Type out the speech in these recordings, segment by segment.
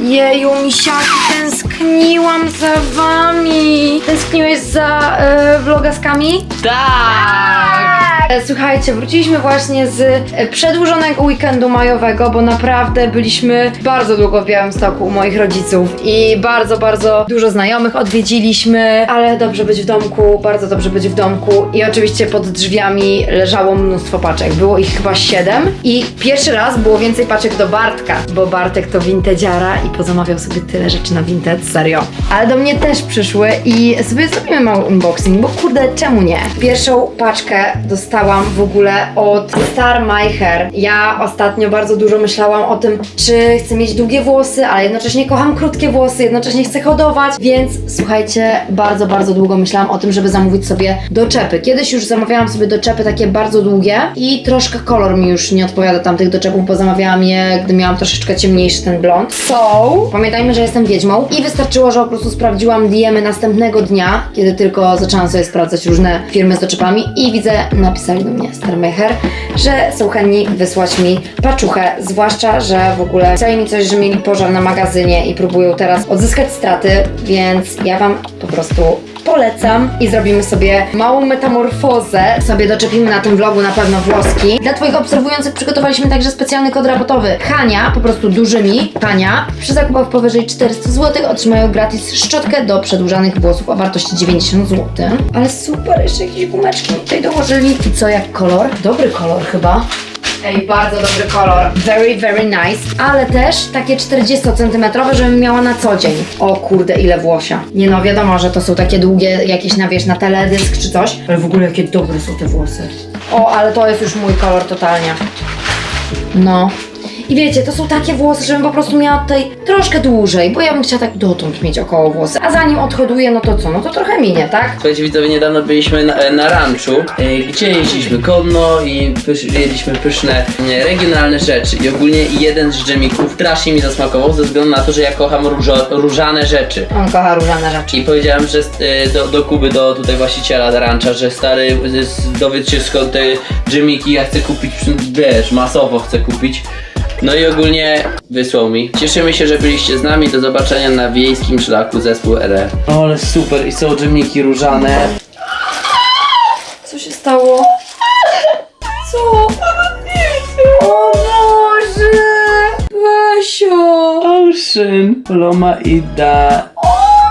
Jeju, misiaki, tęskniłam za wami. Tęskniłeś za e, vlogaskami? Tak! E, Słuchajcie, wróciliśmy właśnie z e, przedłużonego weekendu majowego, bo naprawdę byliśmy bardzo długo w Białymstoku u moich rodziców i bardzo, bardzo dużo znajomych odwiedziliśmy, ale dobrze być w domku, bardzo dobrze być w domku i oczywiście pod drzwiami leżało mnóstwo paczek, było ich chyba siedem i pierwszy raz było więcej paczek do Bartka, bo Bartek to vintageara i pozamawiał sobie tyle rzeczy na vintage, serio. Ale do mnie też przyszły i sobie zrobimy mały unboxing, bo kurde, czemu nie? Pierwszą paczkę dostałam w ogóle od Star My Hair. Ja ostatnio bardzo dużo myślałam o tym, czy chcę mieć długie włosy, ale jednocześnie kocham krótkie włosy, jednocześnie chcę hodować, więc słuchajcie, bardzo, bardzo długo myślałam o tym, żeby zamówić sobie doczepy. Kiedyś już zamawiałam sobie doczepy takie bardzo długie i troszkę kolor mi już nie odpowiada tamtych doczepów, bo zamawiałam je, gdy miałam troszeczkę ciemniejszy ten blond. So, pamiętajmy, że jestem wiedźmą i wystarczyło, że po prostu sprawdziłam DM-y następnego dnia, kiedy tylko zaczęłam sobie sprawdzać różne firmy z doczepami i widzę, napisali do mnie Starmecher, że są chętni wysłać mi paczuchę, zwłaszcza, że w ogóle pisali mi coś, że mieli pożar na magazynie i próbują teraz odzyskać straty, więc ja Wam po prostu polecam i zrobimy sobie małą metamorfozę. Sobie doczepimy na tym vlogu na pewno włoski. Dla Twoich obserwujących przygotowaliśmy także specjalny kod rabatowy. Hania, po prostu dużymi, Hania, przy zakupach powyżej 400 zł otrzymają gratis szczotkę do przedłużanych włosów o wartości 90 zł. Ale super, jeszcze jakieś gumeczki tutaj dołożyli. I co, jak kolor? Dobry kolor chyba. Ej, bardzo dobry kolor. Very, very nice. Ale też takie 40 cm, żebym miała na co dzień. O kurde, ile włosia. Nie no, wiadomo, że to są takie długie, jakieś na wiesz, na teledysk czy coś. Ale w ogóle jakie dobre są te włosy. O, ale to jest już mój kolor totalnie. No. I wiecie, to są takie włosy, żebym po prostu miała tutaj troszkę dłużej, bo ja bym chciała tak dotąd mieć około włosy. A zanim odhoduję, no to co? No to trochę minie, tak? Słuchajcie widzowie, niedawno byliśmy na, na ranczu, e, gdzie jeździliśmy konno i pysz, jedliśmy pyszne e, regionalne rzeczy. I ogólnie jeden z dżemików strasznie mi zasmakował ze względu na to, że ja kocham różo, różane rzeczy. On kocha różane rzeczy. I powiedziałem, że e, do, do Kuby, do tutaj właściciela rancza, że stary, z- dowiedz się skąd te dżemiki ja chcę kupić, wiesz, masowo chcę kupić. No i ogólnie wysłał mi. Cieszymy się, że byliście z nami. Do zobaczenia na wiejskim szlaku zespół RR. Ale super, i są dżemiki różane. Co się stało? Co? O Boże! Basio! Ocean, Paloma i da.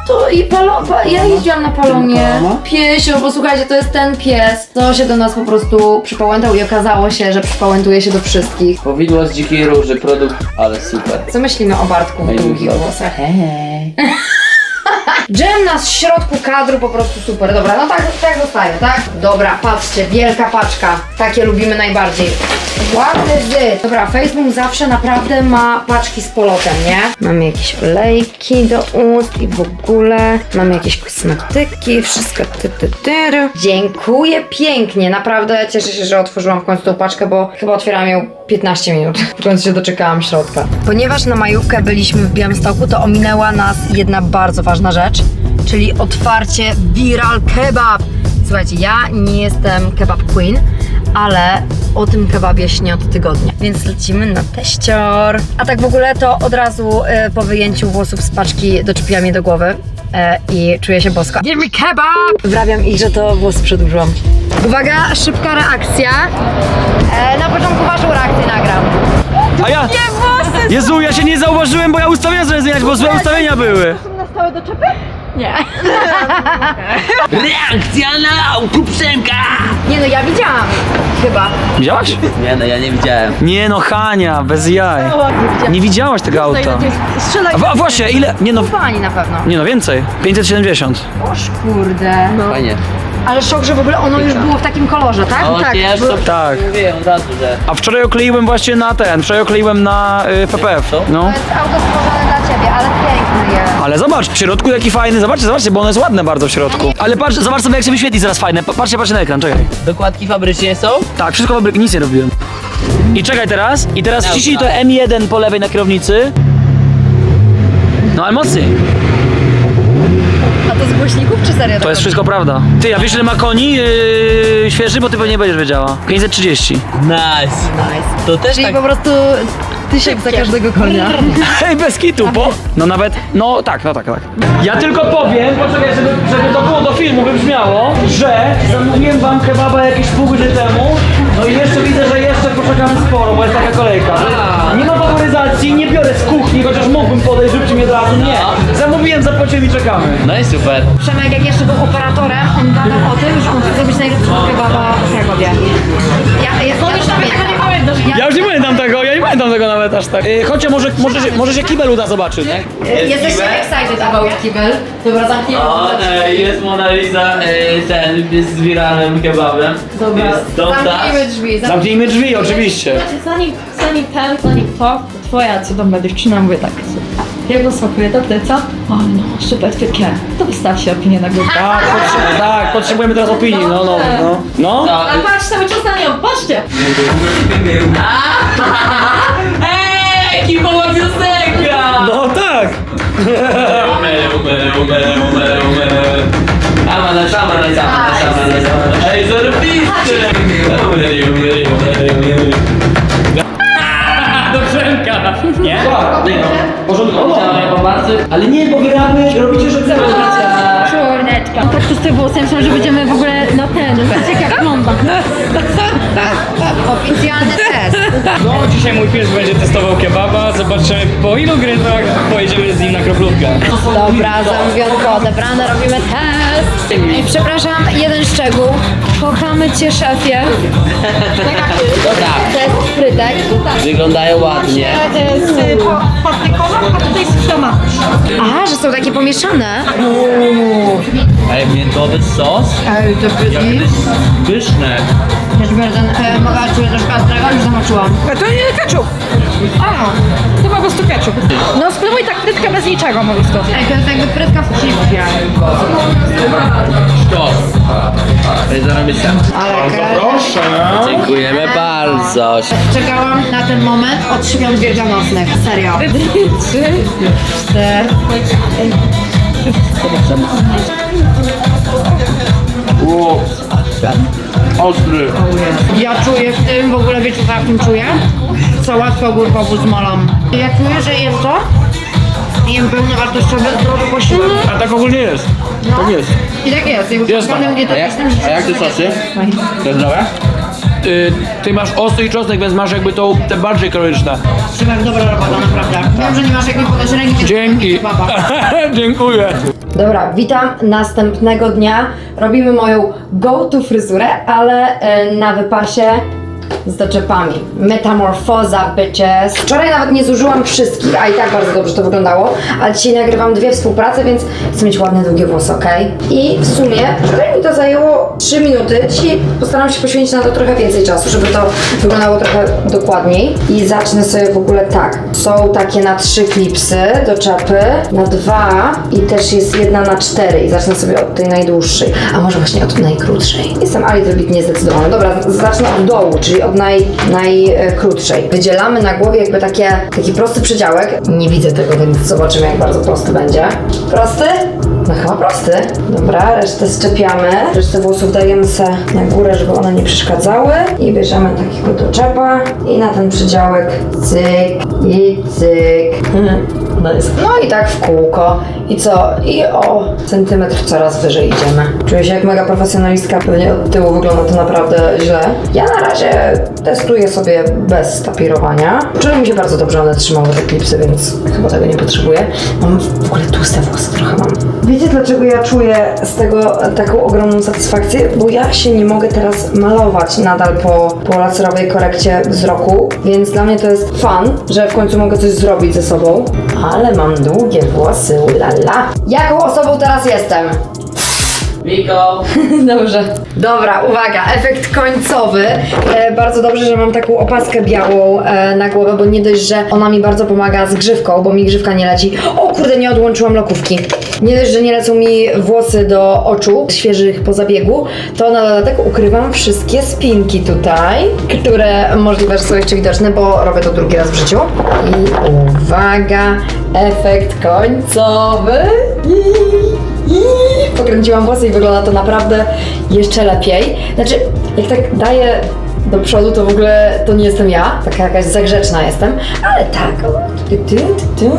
To i paloma, ja jeździłam na palomie. Piesio, bo słuchajcie, to jest ten pies, co się do nas po prostu przypałętał i okazało się, że przypałętuje się do wszystkich. Powidło z dzikiej róży, produkt, ale super. Co myślimy o Bartku w długich włosach? Hej. Dżem na środku kadru po prostu super. Dobra, no tak, tak zostaje, tak? Dobra, patrzcie, wielka paczka. Takie lubimy najbardziej. Ładny zy. Dobra, Facebook zawsze naprawdę ma paczki z polotem, nie? Mamy jakieś olejki do ust i w ogóle. Mamy jakieś kosmetyki, wszystko ty, ty, ty. Dziękuję pięknie. Naprawdę cieszę się, że otworzyłam w końcu tą paczkę, bo chyba otwierałam ją 15 minut. W końcu się doczekałam środka. Ponieważ na majówkę byliśmy w Białymstoku, to ominęła nas jedna bardzo ważna rzecz, czyli otwarcie Viral Kebab. Słuchajcie, ja nie jestem kebab queen, ale o tym kebabie śnię od tygodnia, więc lecimy na teścior. A tak w ogóle to od razu e, po wyjęciu włosów z paczki doczepiłam je do głowy e, i czuję się bosko. Give me kebab! Wrabiam ich, że to włos przedłużyłam. Uwaga, szybka reakcja. E, na początku waszą reakcję nagram. A ja... Jezu, ja się nie zauważyłem, bo ja zmieniać, bo złe ustawienia były. Reakcja na Przemka! Nie no, ja widziałam. Chyba. Widziałaś? Nie no, ja nie widziałem. Nie no, Hania, bez jaj. Nie widziałaś tego auta. A, wa- a właśnie, ile? Nie no, Pani na pewno. nie no, więcej. 570. Oż kurde. Fajnie. Ale szok, że w ogóle ono już było w takim kolorze, tak? O, tak. ja już to Tak. mówiłem od razu, że... A wczoraj okleiłem właśnie na ten, wczoraj okleiłem na y, PPF. Co? No. To jest auto stworzone ale piękny jest. Ale zobacz, w środku jaki fajny, zobaczcie, zobaczcie, bo ono jest ładne bardzo w środku. Ale patrz, zobacz sobie jak się wyświetli zaraz fajne. Pa- Patrzcie, patrzcie na ekran, czekaj. Dokładki fabrycznie są? Tak, wszystko fabryki, nic nie robiłem. I czekaj teraz, i teraz wciśnij to M1 po lewej na kierownicy. No ale mocniej. A to z głośników czy serio? To jest wszystko prawda. Ty, a wiesz ile ma koni yy, świeży, bo ty pewnie będziesz wiedziała. 530. Nice. Nice. To też Czyli tak... po prostu Tysiek za każdego konia. Hej, bez kitu, bo... No nawet, no tak, no tak, tak. Ja tylko powiem, poczekaj, żeby, żeby to było do filmu wybrzmiało, że zamówiłem wam kebaba jakieś pół godziny temu, no i jeszcze widzę, że jeszcze poczekamy sporo, bo jest taka kolejka. Nie ma faworyzacji, nie biorę z kuchni, chociaż mógłbym podejść, zróbcie mi od razu, nie. Zamówiłem, zapłaciłem i czekamy. No i super. Przemek jak jeszcze był operatorem, on gadał o tym, że on chce zrobić najlepszego kebaba w Krakowie. Ja, ja, ja, ja, Ja już nie pamiętam tego, ja nie pamiętam tego nawet aż tak. Yy, chodźcie, może, może, się, może się kibel uda zobaczyć. Jesteście kibel? excited about kibel. Dobra, zamknijmy. O, e, jest Mona Lisa, e, ten, z wiralnym kebabem. Dobra, Jest zamknijmy drzwi. Zam... Zamknijmy drzwi, oczywiście. Znaczy, zanim, zanim ten, zanim to, to twoja cudowna dziewczyna mówię tak. Jak go smakuje, to ty co? O no, super takie. To wystawcie opinię na grupę. Tak, potrze- tak, potrzebujemy teraz opinii, no, no, no. No? A patrz cały czas na nią, patrzcie! Ej, ekipowa piosenka! No tak! Szamana, szamana, szamana. Ej, zarobiste! Nie? Nie no, porządkowo. Pomocy. Ale nie, bo robicie, że chcemy. Czorneczka. Tak to z tym włosem, myślałam, że będziemy w ogóle na ten, zobaczcie jak wygląda. Oficjalny test. No, dzisiaj mój pies będzie testował kebaba. Zobaczymy po ilu gryzach pojedziemy z nim na kroplówkę. Dobra, zamówionko odebrane, robimy test. Przepraszam, jeden szczegół. Kochamy cię, szefie. Dobra, Test frytek. wyglądają ładnie. Z patykową, a tutaj z. Aha, że są takie pomieszane. Ej, miętowy sos? Ej, to Jak to jest pyszne. Też bardzo, e, mogę czuję troszkę ostrego, już zamoczyłam. To nie ketchup. A, to po prostu ketchup. No spróbuj tak frytkę bez niczego, mówię to. Ej, to jest jakby frytka w chipie. To. Ej, zarobiste. Ale Proszę. Dziękujemy bardzo. Czekałam na ten moment od świąt wielkanocnych. Serio. Trzy, cztery. Ło. Ostry. Ja czuję w tym, w ogóle wiecie co ja w tym czuję? Sałatkę ogórkową z molą. Ja czuję, że jest to jem pełnowartościowy, zdrowy posiłek. A tak ogólnie jest. Tak jest. I tak jest. Jakby Jest tak. mnie A jak, a jak te sosy? To zdrowe? Y, ty masz ostry i czosnek, więc masz jakby tą te bardziej kaloryczne. Szymek, dobra robota, naprawdę. Wiem, że nie masz jakby podać ręki, Dzięki. Baba. Dziękuję. Dobra, witam następnego dnia. Robimy moją go-to fryzurę, ale e, na wypasie z doczepami. Metamorfoza, bitches. Wczoraj nawet nie zużyłam wszystkich, a i tak bardzo dobrze to wyglądało, ale dzisiaj nagrywam dwie współprace, więc chcę mieć ładne, długie włosy, ok? I w sumie wczoraj mi to zajęło 3 minuty. Dzisiaj postaram się poświęcić na to trochę więcej czasu, żeby to wyglądało trochę dokładniej. I zacznę sobie w ogóle tak. Są takie na trzy klipsy do czapy, na dwa i też jest jedna na cztery. I zacznę sobie od tej najdłuższej, a może właśnie od najkrótszej. Jestem a little bit niezdecydowany. Dobra, zacznę od dołu, czyli od naj, najkrótszej. Wydzielamy na głowie jakby takie, taki prosty przedziałek. Nie widzę tego, więc zobaczymy jak bardzo prosty będzie. Prosty? No chyba prosty. Dobra, resztę szczepiamy. Resztę włosów dajemy se na górę, żeby one nie przeszkadzały. I bierzemy takiego doczepa i na ten przedziałek cyk i cyk. No, no i tak w kółko. I co? I o centymetr coraz wyżej idziemy. Czuję się jak mega profesjonalistka, pewnie od tyłu wygląda to naprawdę źle. Ja na razie testuję sobie bez tapirowania. Wczoraj mi się bardzo dobrze one trzymały te klipsy, więc chyba tego nie potrzebuję. Mam w ogóle tłuste włosy trochę mam. Wiecie dlaczego ja czuję z tego taką ogromną satysfakcję? Bo ja się nie mogę teraz malować nadal po, po laserowej korekcie wzroku, więc dla mnie to jest fan, że w końcu mogę coś zrobić ze sobą. Ale mam długie włosy, ulala. Jaką osobą teraz jestem? Wiko! Dobrze. Dobra, uwaga, efekt końcowy. E, bardzo dobrze, że mam taką opaskę białą e, na głowę, bo nie dość, że ona mi bardzo pomaga z grzywką, bo mi grzywka nie leci. O kurde, nie odłączyłam lokówki. Nie dość, że nie lecą mi włosy do oczu, świeżych po zabiegu, to na dodatek ukrywam wszystkie spinki tutaj, które możliwe, że są jeszcze widoczne, bo robię to drugi raz w życiu. I uwaga, efekt końcowy. I pokręciłam włosy i wygląda to naprawdę jeszcze lepiej. Znaczy, jak tak daję do przodu, to w ogóle to nie jestem ja, taka jakaś zagrzeczna jestem, ale tak, o, ty, ty, ty, ty.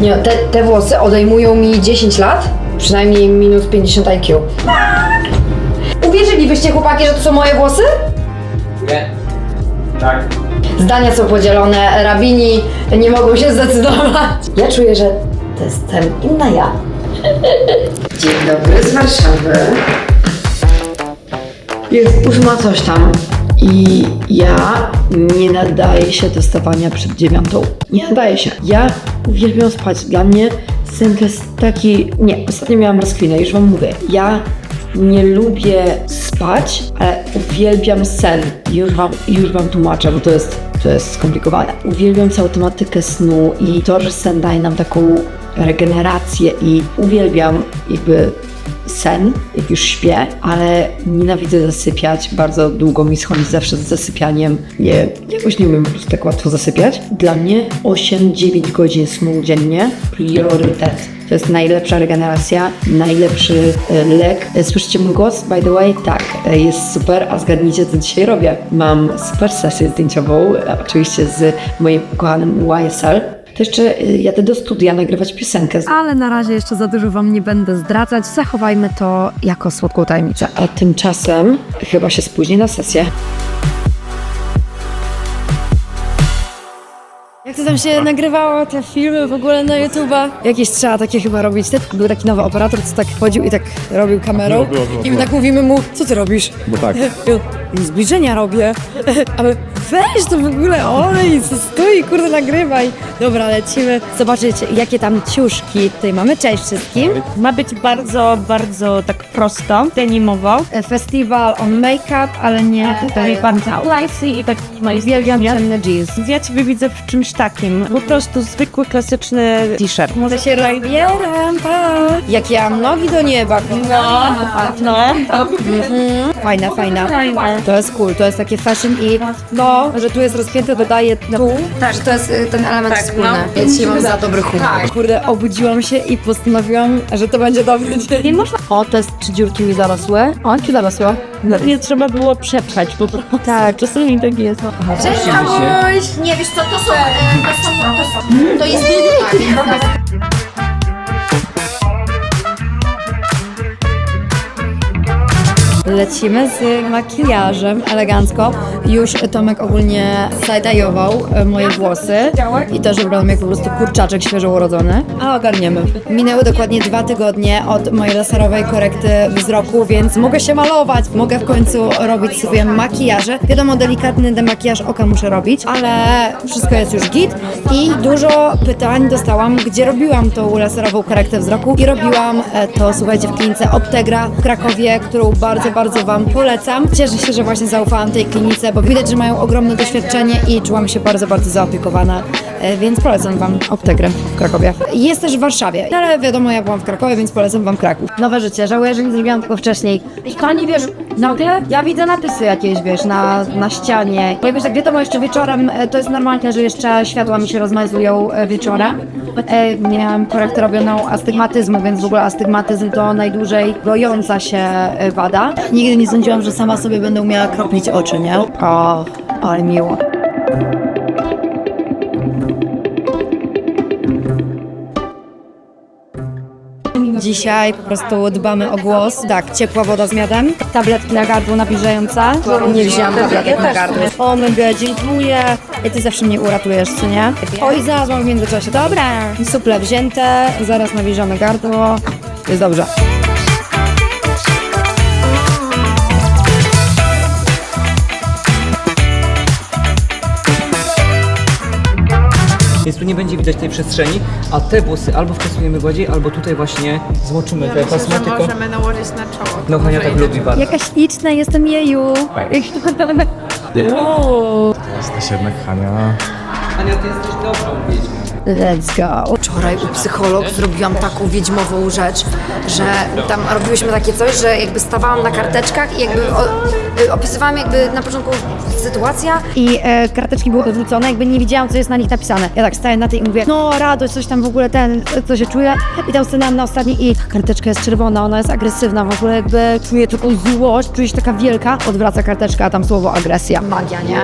Nie, te, te włosy odejmują mi 10 lat, przynajmniej minus 50 IQ. Uwierzylibyście chłopaki, że to są moje włosy? Nie. Tak. Zdania są podzielone, rabini nie mogą się zdecydować. Ja czuję, że to jestem inna ja. Dzień dobry z Warszawy. Jest ósma coś tam. I ja nie nadaję się do stawania przed dziewiątą. Nie nadaję się. Ja uwielbiam spać. Dla mnie sen to jest taki... Nie, ostatnio miałam rozkminę, już wam mówię. Ja nie lubię spać, ale uwielbiam sen. Już wam, już wam tłumaczę, bo to jest, to jest skomplikowane. Uwielbiam całą tematykę snu i to, że sen daje nam taką regenerację i uwielbiam jakby sen, jak już śpię, ale nienawidzę zasypiać. Bardzo długo mi schodzi zawsze z zasypianiem. Nie, jakoś nie umiem po prostu tak łatwo zasypiać. Dla mnie 8-9 godzin snu dziennie priorytet. To jest najlepsza regeneracja, najlepszy e, lek. E, Słyszycie mój głos? By the way, tak, e, jest super. A zgadnijcie, co dzisiaj robię. Mam super sesję zdjęciową, oczywiście z moim kochanym YSL. To jeszcze e, jadę do studia nagrywać piosenkę. Ale na razie jeszcze za dużo Wam nie będę zdradzać. Zachowajmy to jako słodką tajemnicę. A tymczasem chyba się spóźni na sesję. Jak to tam się nagrywało, te filmy w ogóle na YouTube'a? Jakieś trzeba takie chyba robić. Był taki nowy operator, co tak chodził i tak robił kamerą. I my tak mówimy mu, co ty robisz? Bo tak. Zbliżenia robię. A my, weź to w ogóle olej, stój, kurde, nagrywaj. Dobra, lecimy zobaczyć, jakie tam ciuszki tutaj mamy. Cześć wszystkim. Ma być bardzo, bardzo tak prosto, denimowo. E, Festival on make-up, ale nie tutaj. bardzo Lifesy i tak Uwielbiam ciemne jeans. Ja ciebie widzę w czymś takim. Po prostu zwykły, klasyczny t-shirt. Może się rozbieram, pa. Jak ja mam nogi do nieba. No, no. Fajna, fajna. To jest cool, to jest takie fashion i no, że tu jest rozpięte, dodaje tu, Tak, że to jest y, ten element wspólny. no. Ja dzisiaj mam za dobry humor. Kurde, obudziłam się i postanowiłam, że to będzie dobry dzień. Nie można... O, te trzy dziurki mi zarosły. O, ci zarosło. Nie trzeba było przepchać, bo tak, czasami tak jest. Cześć, Amuś! Nie, wiesz co, to są... e, To, są, to, są, to jest... Lecimy z makijażem elegancko. Już Tomek ogólnie side-eye'ował e, moje włosy i to, że wyglądam jak po prostu kurczaczek świeżo urodzony. A ogarniemy. Minęły dokładnie dwa tygodnie od mojej laserowej korekty wzroku, więc mogę się malować. Mogę w końcu robić sobie makijaże. Wiadomo, delikatny demakijaż oka muszę robić, ale wszystko jest już git i dużo pytań dostałam, gdzie robiłam tą laserową korektę wzroku i robiłam e, to, słuchajcie, w klinice Optegra w Krakowie, którą bardzo, bardzo Wam polecam. Cieszę się, że właśnie zaufałam tej klinice, bo widać, że mają ogromne doświadczenie i czułam się bardzo, bardzo zaopiekowana, e, więc polecam Wam Optegrę w Krakowie. Jest też w Warszawie, ale wiadomo, ja byłam w Krakowie, więc polecam Wam Kraków. Nowe życie, żałuję, że nie zrobiłam tego wcześniej. I kochani, wiesz, no ja widzę napisy jakieś, wiesz, na, na ścianie. Bo wiesz, tak wiadomo, jeszcze wieczorem e, to jest normalne, że jeszcze światła mi się rozmazują e, wieczorem. Miałam korektę robioną astygmatyzmu, więc w ogóle astygmatyzm to najdłużej gojąca się wada. Nigdy nie sądziłam, że sama sobie będę umiała kropić oczy, nie? O, ale miło. Dzisiaj po prostu dbamy o głos. Tak, ciepła woda z miodem, tabletki na gardło nawilżająca. Nie wzięłam tabletek na gardło. O mega, dziękuję. I ty zawsze mnie uratujesz, co nie? Oj, zaraz mam w międzyczasie. Dobra. Suple wzięte, zaraz nawilżone gardło. Jest dobrze. Więc tu nie będzie widać tej przestrzeni, a te włosy albo wkasujemy gładziej, albo tutaj właśnie zmoczymy te kosmetyką. możemy nałożyć na czoło. No Hania tak lubi bardzo. Jaka śliczna jestem jeju. Jesteś jednak Hania. Hania, ty jesteś dobrą wiedźmą. Let's go. Wczoraj u psycholog zrobiłam taką wiedźmową rzecz, że tam robiłyśmy takie coś, że jakby stawałam na karteczkach i jakby o, y, opisywałam jakby na początku sytuacja i e, karteczki były odwrócone, jakby nie widziałam, co jest na nich napisane. Ja tak staję na tej i mówię, no radość, coś tam w ogóle ten, co się czuje i tam stanęłam na ostatniej i karteczka jest czerwona, ona jest agresywna, w ogóle jakby czuję taką złość, czuję się taka wielka, odwraca karteczka, a tam słowo agresja. Magia, nie?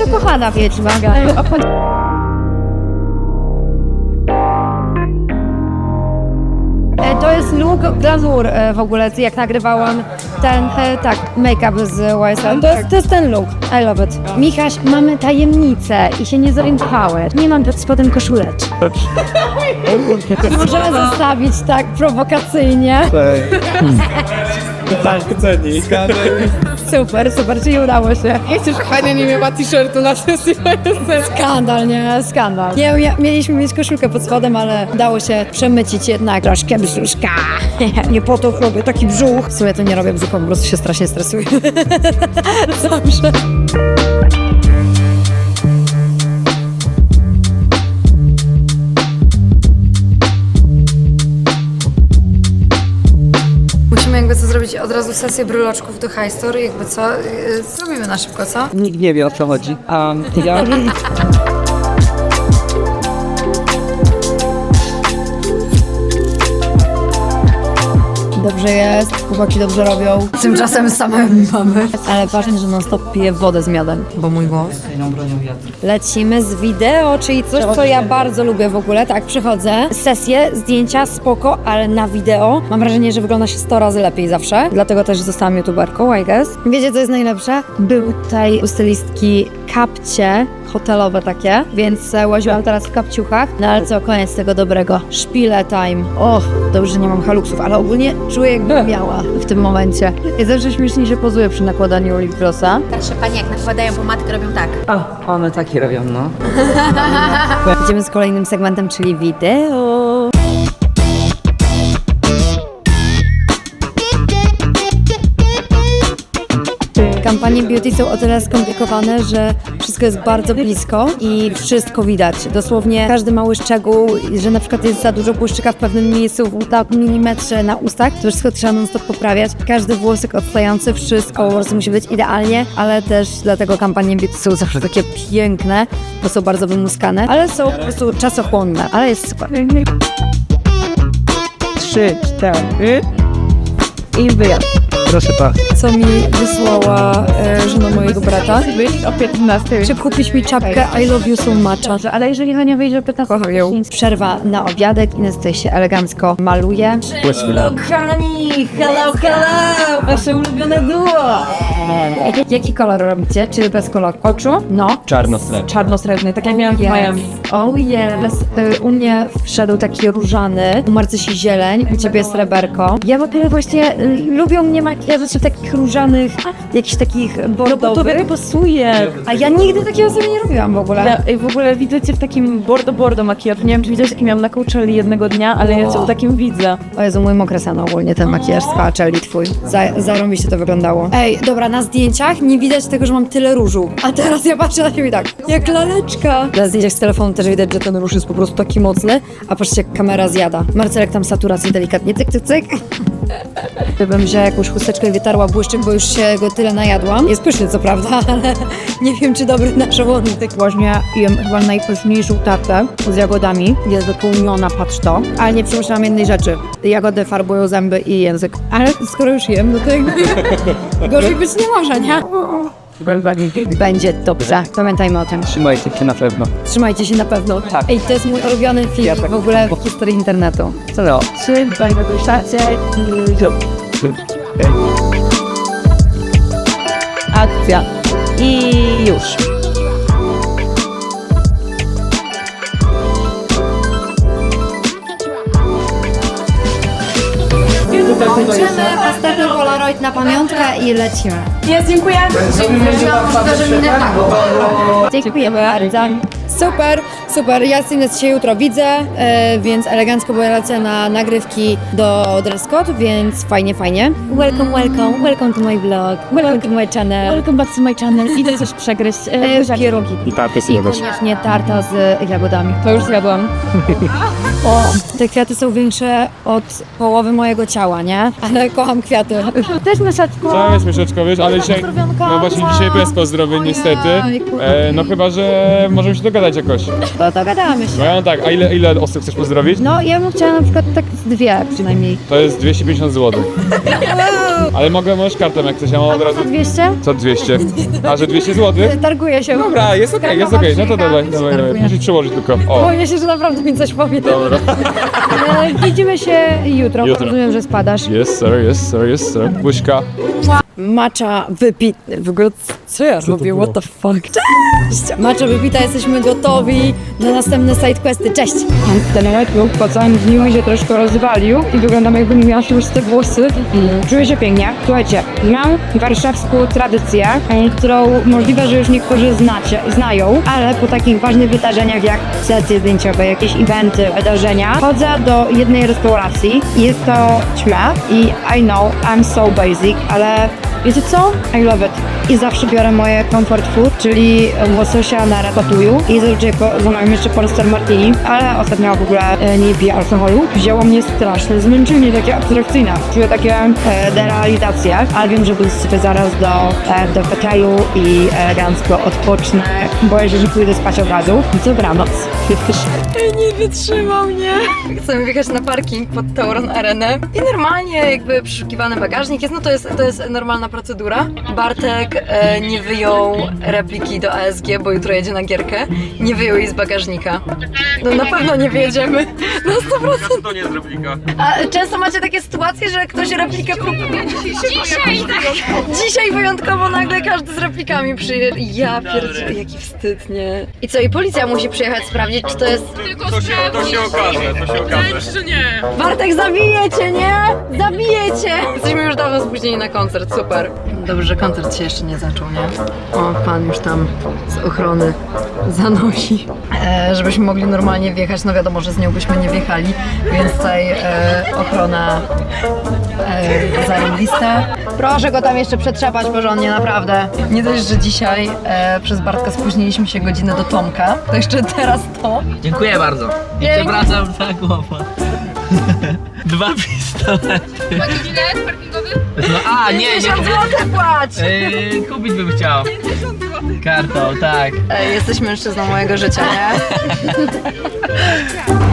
To kochana wiedźma. E, To jest look glamour e, w ogóle, jak nagrywałam ten, e, tak, make-up z YSL. To jest, to jest ten look. I love it. Michaś, mamy tajemnicę i się nie zorientowałeś. Nie mam pod spodem koszuleczki. Możemy zostawić tak prowokacyjnie. Tak, ceni. Super, super, czyli udało się. Jeszcze, że Hania nie miała t-shirtu na sesji Skandal, nie? Skandal. Nie, mia- mieliśmy mieć koszulkę pod spodem, ale dało się przemycić jednak troszkę brzuszka. nie po to robię taki brzuch. W sumie to nie robię brzucha, po prostu się strasznie stresuję. Dobrze. Od razu sesję bryloczków do High Story, jakby co, yy, zrobimy na szybko, co? Nikt nie wie o co chodzi. A ja Dobrze jest, chłopaki dobrze robią. Tymczasem same mamy. Ale ważne, że non stop piję wodę z miodem, bo mój głos. Lecimy z wideo, czyli coś, co ja bardzo lubię w ogóle. Tak, przychodzę, sesje, zdjęcia, spoko, ale na wideo mam wrażenie, że wygląda się 100 razy lepiej zawsze. Dlatego też zostałam youtuberką, I guess. Wiecie, co jest najlepsze? Były tutaj u stylistki kapcie hotelowe takie, więc łaziłam teraz w kapciuchach. No ale co, koniec tego dobrego. Szpile time. Och, dobrze, że nie mam haluksów, ale ogólnie czuję jakbym miała w tym momencie. Ja zawsze śmiesznie się pozuję przy nakładaniu lip glossa. Starsze panie jak nakładają pomadkę robią tak. A, one takie robią, no. Idziemy z kolejnym segmentem, czyli wideo. Kampanie beauty są o tyle skomplikowane, że wszystko jest bardzo blisko i wszystko widać. Dosłownie każdy mały szczegół, że na przykład jest za dużo błyszczyka w pewnym miejscu, w milimetrze na ustach, to wszystko trzeba non stop poprawiać. Każdy włosek odstający, wszystko po prostu musi być idealnie, ale też dlatego kampanie beauty są zawsze takie piękne, bo są bardzo wymuskane, ale są po prostu czasochłonne, ale jest super. Trzy, cztery i wyjazd. Proszę bardzo. Co mi wysłała e, żona mojego brata. o 15. Czy kupić mi czapkę I love you so much? Ale jeżeli Hania wyjdzie, pyta kocham ją. Przerwa na obiadek, Ines tutaj się elegancko maluje. Kochani, hello, hello! Wasze ulubione duo! Jaki kolor robicie? Czy bez koloru oczu? No. Czarno-srebrny. Czarno-srebrny, tak jak miałam w Miami. Oh yes. Y, U mnie wszedł taki różany, u Marcysi zieleń, u ciebie sreberko. Ja w ogóle właśnie y, lubią mnie makijaże w takich różanych, jakichś takich bordowych. No bo tobie to pasuje. A ja nigdy takiego sobie nie robiłam w ogóle. Ja, ej, w ogóle widzę cię w takim bordo-bordo makijażu. Nie wiem, czy widziałeś, jaki miałam na Coachelli jednego dnia, ale ja cię w takim widzę. O Jezu, mój mokresano ogólnie ten makijaż z Coachelli twój. Za, zarąbiście to wyglądało. Ej, dobra, na zdjęciach nie widać tego, że mam tyle różu. A teraz ja patrzę na siebie i tak, jak laleczka. Na zdjęciach z telefonu też widać, że ten róż jest po prostu taki mocny, a patrzcie jak kamera zjada. Marcelek tam saturację delikatnie, cyk, cyk, cyk. Gdybym wzięła jakąś chusteczkę i wytarła błyszczyk, bo już się go tyle najadłam. Jest pyszny co prawda, ale nie wiem czy dobry na żołądek. Właśnie jem chyba najpyszniejszą tartę z jagodami. Jest wypełniona, patrz to. Ale nie przemyślałam jednej rzeczy. Jagody farbują zęby i język. Ale skoro już jem, no to jakby gorzej być nie może, nie? Będzie dobrze. Pamiętajmy o tym. Trzymajcie się na pewno. Trzymajcie się na pewno. Tak. Ej, to jest mój ulubiony film Ja tak- w ogóle w historii internetu. Co? Będę doświadczać? Akcja. I już. Kończymy. ostatni Polaroid na pamiątkę i lecimy. Jest, dziękuję. Dziękujemy bardzo. Super. Super, ja z Ines się jutro widzę, e, więc elegancko, bo ja lecę na nagrywki do dress code, więc fajnie, fajnie. Welcome, welcome, welcome to my vlog, welcome to my channel. Welcome back to my channel. Idę coś przegryźć. E, E, pierogi. I tarty I koniecznie tarta z jagodami. To już zjadłam. O, te kwiaty są większe od połowy mojego ciała, nie? Ale kocham kwiaty. Też myszeczko. Cała jest myszeczko, wiesz, ale dzisiaj, no właśnie dzisiaj bez pozdrowień niestety. E, no chyba, że możemy się dogadać jakoś. To dogadamy się. No ja tak, a ile, ile osób chcesz pozdrowić? No, ja bym chciała na przykład tak z dwie przynajmniej. To jest 250 zł. Ale mogę, możesz kartą jak chcesz, ja mam od razu... 200? Co 200? A, że 200 zł? Targuję się. Dobra, jest okej, jest okej, no to dawaj, dawaj, dawaj. Musisz przyłożyć tylko. O, Boję się, że naprawdę mi coś powie. dobra. E, Widzimy się jutro. Jutro. Rozumiem, że spadasz. Yes sir, yes sir, yes sir. Buźka. Macza wypity. W ogóle co ja robię? What the fuck? Cześć! Macza wypita, jesteśmy gotowi na następne sidequesty. Cześć! Ten notebook po całym dniu mi się troszkę rozwalił i wyglądam jakbym miała tłuste włosy. Czuję się pięknie. Słuchajcie, mam warszawską tradycję, którą możliwe, że już niektórzy znacie, znają, ale po takich ważnych wydarzeniach jak sesje zdjęciowe, jakieś eventy, wydarzenia, chodzę do jednej restauracji. Jest to ćma i I know I'm so basic, ale Wiecie co? I love it. I zawsze biorę moje comfort food, czyli łososia na ratatouille i zazwyczaj zamawiam jeszcze Polster Martini, ale ostatnio w ogóle e, nie piję alkoholu. Wzięło mnie straszne zmęczenie, takie abstrakcyjne. Czuję takie e, derealizacje, ale wiem, że wrócę sobie zaraz do, e, do hotelu i elegancko odpocznę. Boję się, że pójdę spać od razu. Dobranoc. Nie wytrzymał mnie. Chcemy wjechać na parking pod Tauron Arenę i normalnie jakby przeszukiwany bagażnik jest, no to jest, to jest normalna procedura. Bartek e, nie wyjął repliki do ASG, bo jutro jedzie na gierkę. Nie wyjął jej z bagażnika. No na pewno nie wyjedziemy. Na 100%. To nie jest replika. A często macie takie sytuacje, że ktoś replikę próbuje. Dzisiaj, Dzisiaj wyjątkowo nagle każdy z replikami przyjedzie. Ja pierdzielę, jaki wstyd, nie? I co, i policja musi przyjechać sprawdzić, czy to jest... To się, to się okaże, to się okaże. Bartek, zabijecie, nie? Zabijecie! Jesteśmy już dawno spóźnieni na koncert, super. Dobrze, że koncert się jeszcze nie zaczął, nie? O, pan już tam z ochrony zanosi. E, żebyśmy mogli normalnie wjechać, no wiadomo, że z nią byśmy nie wjechali, więc tutaj e, ochrona e, zajebiste. Proszę go tam jeszcze przetrzepać porządnie, naprawdę. Nie dość, że dzisiaj e, przez Bartka spóźniliśmy się godzinę do Tomka, to jeszcze teraz to. Dziękuję bardzo. I Dzięki. przepraszam za głowę. Dwa pistolety. Macie bilet parkingowy? No a, nie, nie. 50 zł płać! Yy, kupić bym chciał. Kartą, tak. Ej, jesteś mężczyzną mojego życia, nie?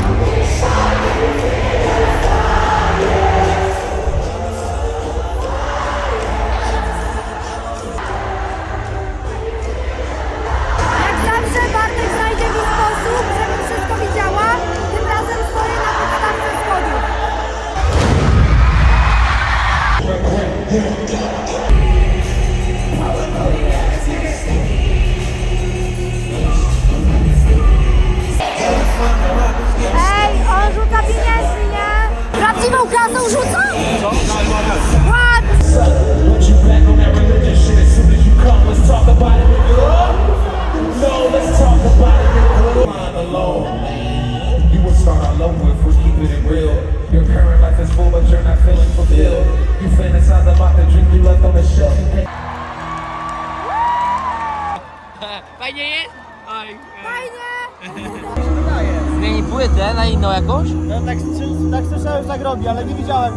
tak słyszałem, że tak robi, ale nie widziałem.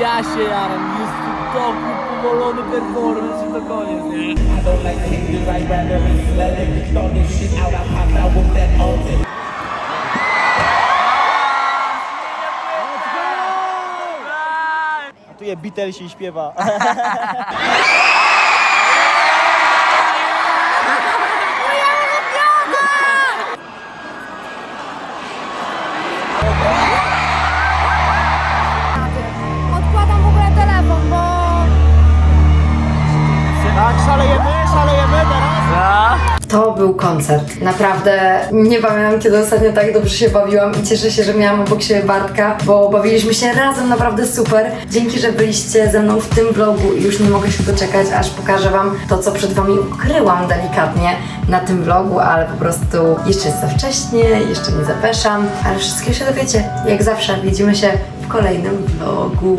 Ja się jaram, jest cudowny, powolony performance i to koniec, nie? I don't like changes, I'd był koncert. Naprawdę nie pamiętam, kiedy ostatnio tak dobrze się bawiłam i cieszę się, że miałam obok siebie Bartka, bo bawiliśmy się razem naprawdę super. Dzięki, że byliście ze mną w tym vlogu i już nie mogę się doczekać, aż pokażę Wam to, co przed Wami ukryłam delikatnie na tym vlogu, ale po prostu jeszcze jest za wcześnie, jeszcze nie zapeszam, ale wszystkiego się dowiecie. Jak zawsze widzimy się w kolejnym vlogu.